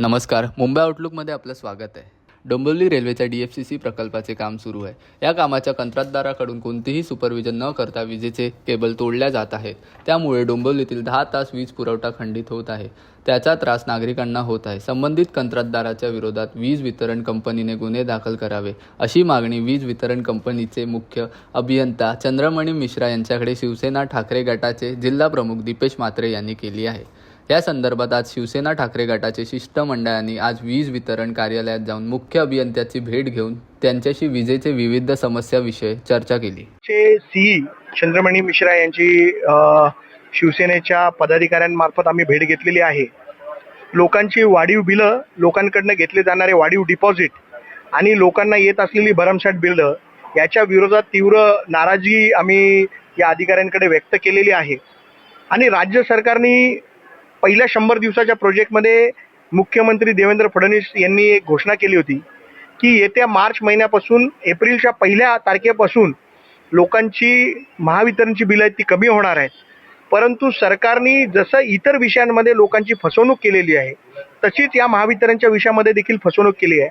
नमस्कार मुंबई आउटलुकमध्ये आपलं स्वागत आहे. डोंबिवली रेल्वेच्या डी एफ सी सी प्रकल्पाचे काम सुरू आहे. या कामाच्या कंत्राटदाराकडून कोणतेही सुपरविजन न करता विजेचे केबल तोडल्या जात आहेत. त्यामुळे डोंबिवलीतील दहा तास वीज पुरवठा खंडित होत आहे. त्याचा त्रास नागरिकांना होत आहे. संबंधित कंत्राटदाराच्या विरोधात वीज वितरण कंपनीने गुन्हे दाखल करावे अशी मागणी वीज वितरण कंपनीचे मुख्य अभियंता चंद्रमणी मिश्रा यांच्याकडे शिवसेना ठाकरे गटाचे जिल्हा प्रमुख दीपेश म्हात्रे यांनी केली आहे. या संदर्भात आज शिवसेना ठाकरे गटाचे शिष्टमंडळांनी आज वीज वितरण कार्यालयात जाऊन मुख्य अभियंत्याची भेट घेऊन त्यांच्याशी विजेचे विविध समस्याविषयी चर्चा केली. सी चंद्रमणी मिश्रा यांची शिवसेनेच्या पदाधिकाऱ्यांमार्फत आम्ही भेट घेतलेली आहे. लोकांची वाढीव बिलं लोकांकडनं घेतले जाणारे वाढीव डिपॉझिट आणि लोकांना येत असलेली भरमसाठ बिलं याच्या विरोधात तीव्र नाराजी आम्ही या अधिकाऱ्यांकडे व्यक्त केलेली आहे. आणि राज्य सरकारने पहिल्या शंभर दिवसाच्या प्रोजेक्टमध्ये मुख्यमंत्री देवेंद्र फडणवीस यांनी एक घोषणा केली होती की येत्या मार्च महिन्यापासून एप्रिलच्या पहिल्या तारखेपासून लोकांची महावितरणची बिलं आहेत ती कमी होणार आहेत. परंतु सरकारने जसं इतर विषयांमध्ये लोकांची फसवणूक केलेली आहे तशीच या महावितरणच्या विषयामध्ये देखील फसवणूक केली आहे.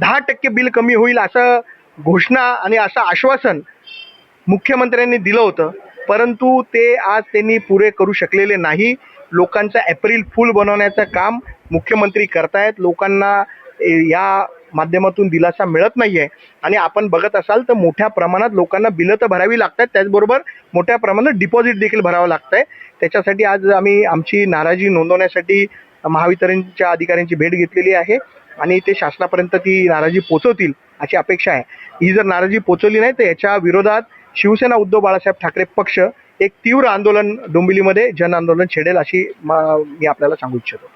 दहा टक्के बिल कमी होईल असं घोषणा आणि असं आश्वासन मुख्यमंत्र्यांनी दिलं होतं. परंतु ते आज त्यांनी पुरे करू शकलेले नाही. लोकांचं एप्रिल फुल बनवण्याचं काम मुख्यमंत्री करतायत. लोकांना ए, या माध्यमातून दिलासा मिळत नाही आहे आणि आपण बघत असाल तर मोठ्या प्रमाणात लोकांना बिलं तर भरावी लागतात. त्याचबरोबर मोठ्या प्रमाणात डिपॉझिट देखील भरावं लागतं आहे त्याच्यासाठी आज आम्ही आमची नाराजी नोंदवण्यासाठी महावितरणच्या अधिकाऱ्यांची भेट घेतलेली आहे आणि ते शासनापर्यंत ती नाराजी पोचवतील अशी अपेक्षा आहे. ही जर नाराजी पोचवली नाही तर याच्या विरोधात शिवसेना उद्धव बाळासाहेब ठाकरे पक्ष एक तीव्र आंदोलन डोंबिवलीमध्ये जन आंदोलन छेडेल अशी मी आपल्याला सांगू इच्छितो.